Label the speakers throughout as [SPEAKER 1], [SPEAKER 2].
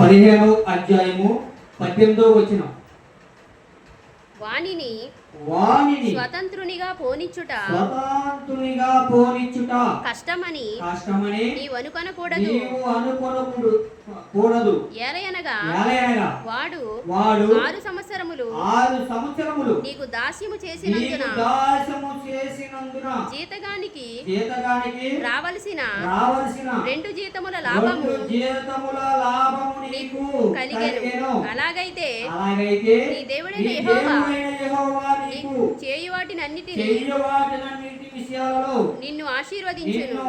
[SPEAKER 1] పదిహేనవ అధ్యాయము పద్దెనిమిదో వచ్చిన
[SPEAKER 2] వానిని
[SPEAKER 1] వాణిని
[SPEAKER 2] స్వతంత్రునిగా పోనిచ్చుట.
[SPEAKER 1] స్వతంత్రునిగా పోనిచ్చుట.
[SPEAKER 2] కష్టమని
[SPEAKER 1] కష్టమని
[SPEAKER 2] నీవు అనుకొనకూడదు.
[SPEAKER 1] నీవు అనుకొనకూడదు కూడదు.
[SPEAKER 2] ఏలయనగా వాడు
[SPEAKER 1] వాడు
[SPEAKER 2] ఆరు సంవత్సరములు
[SPEAKER 1] ఆరు సంవత్సరములు
[SPEAKER 2] నీకు దాస్యము చేసినందున
[SPEAKER 1] దాసము చేసినందున
[SPEAKER 2] జీతగానికి
[SPEAKER 1] జీతగానికి
[SPEAKER 2] రావలసిన
[SPEAKER 1] రావలసిన
[SPEAKER 2] రెండు జీతముల లాభము
[SPEAKER 1] జీతముల లాభము
[SPEAKER 2] కలిగెను. అలాగైతే నీ దేవుడైన యెహోవా
[SPEAKER 1] దేవుడైన యెహోవా నీకు
[SPEAKER 2] చేయు వాటినన్నిటిని
[SPEAKER 1] చెయ్యవాటినన్నిటి విషయాలలో
[SPEAKER 2] నిన్ను ఆశీర్వదించును.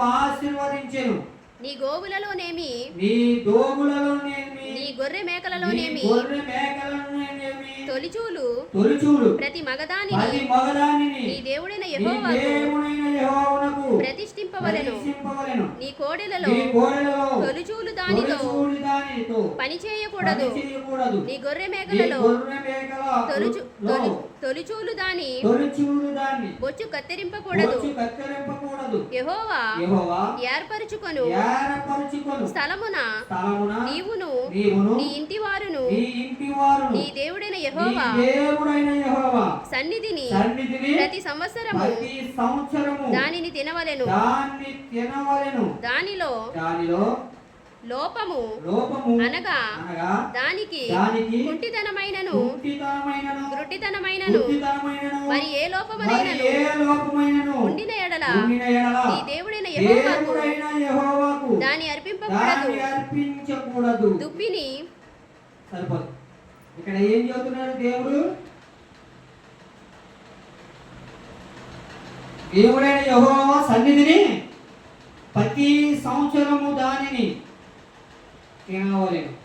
[SPEAKER 2] నీ గోవులలోనేమి?
[SPEAKER 1] నీ
[SPEAKER 2] నీ గొర్రె మేకలలోనేమి
[SPEAKER 1] గొర్రె మేకలలోనేమి
[SPEAKER 2] తొలిచూలు
[SPEAKER 1] తొలిచూలు
[SPEAKER 2] ప్రతి మగదానిని నీ దేవుడైన యెహోవాకు
[SPEAKER 1] యెహోవాకు
[SPEAKER 2] ప్రతిష్ఠింపవలెను. నీ కోడెలలో తొలిచూలు దానితో
[SPEAKER 1] తొలిచూలు దానితో
[SPEAKER 2] పని చేయకూడదు.
[SPEAKER 1] పని చేయకూడదు.
[SPEAKER 2] నీ గొర్రె మేకలలో తొలిచూలు దాని బొచ్చు కత్తిరింపకూడదు.
[SPEAKER 1] బొచ్చు కత్తిరింపకూడదు.
[SPEAKER 2] యెహోవా
[SPEAKER 1] యెహోవా
[SPEAKER 2] ఏర్పరచుకొను. స్థలమున
[SPEAKER 1] స్థలమున
[SPEAKER 2] నీవును
[SPEAKER 1] నీవును
[SPEAKER 2] నీ ఇంటి వారును
[SPEAKER 1] నీ
[SPEAKER 2] దేవుడైన
[SPEAKER 1] నీ
[SPEAKER 2] యెహోవా
[SPEAKER 1] దేవుడైన యెహోవా
[SPEAKER 2] సన్నిధిని
[SPEAKER 1] సన్నిధిని
[SPEAKER 2] ప్రతి సంవత్సరము
[SPEAKER 1] ప్రతి సంవత్సరము
[SPEAKER 2] దానిని తినవలెను.
[SPEAKER 1] దాన్ని తినవలెను.
[SPEAKER 2] దానిలో
[SPEAKER 1] దానిలో
[SPEAKER 2] లోపము
[SPEAKER 1] లోపము
[SPEAKER 2] అనగా
[SPEAKER 1] అనగా
[SPEAKER 2] దానికి
[SPEAKER 1] దానికి
[SPEAKER 2] కుంటితనమైనను.
[SPEAKER 1] కుంటితనమైనను.
[SPEAKER 2] గ్రుడ్డితనమైనను
[SPEAKER 1] కుంటితనమైనను.
[SPEAKER 2] మరి ఏ
[SPEAKER 1] మరి
[SPEAKER 2] లోపమునైనను
[SPEAKER 1] ఏ లోపమైనను? ఉండిన ఎడల
[SPEAKER 2] నీ దేవుడైన యెహోవాకు
[SPEAKER 1] దేవుడైన యెహోవాకు
[SPEAKER 2] దాని అర్పింపకూడదు.
[SPEAKER 1] దాన్ని అర్పించకూడదు.
[SPEAKER 2] దుప్పిని
[SPEAKER 1] సరిపోదు. ఇక్కడ ఏం చెబుతున్నాడు దేవుడు? దేవుడైన యహోవ సన్నిధిని ప్రతి సంవత్సరము దానిని తినవలేను.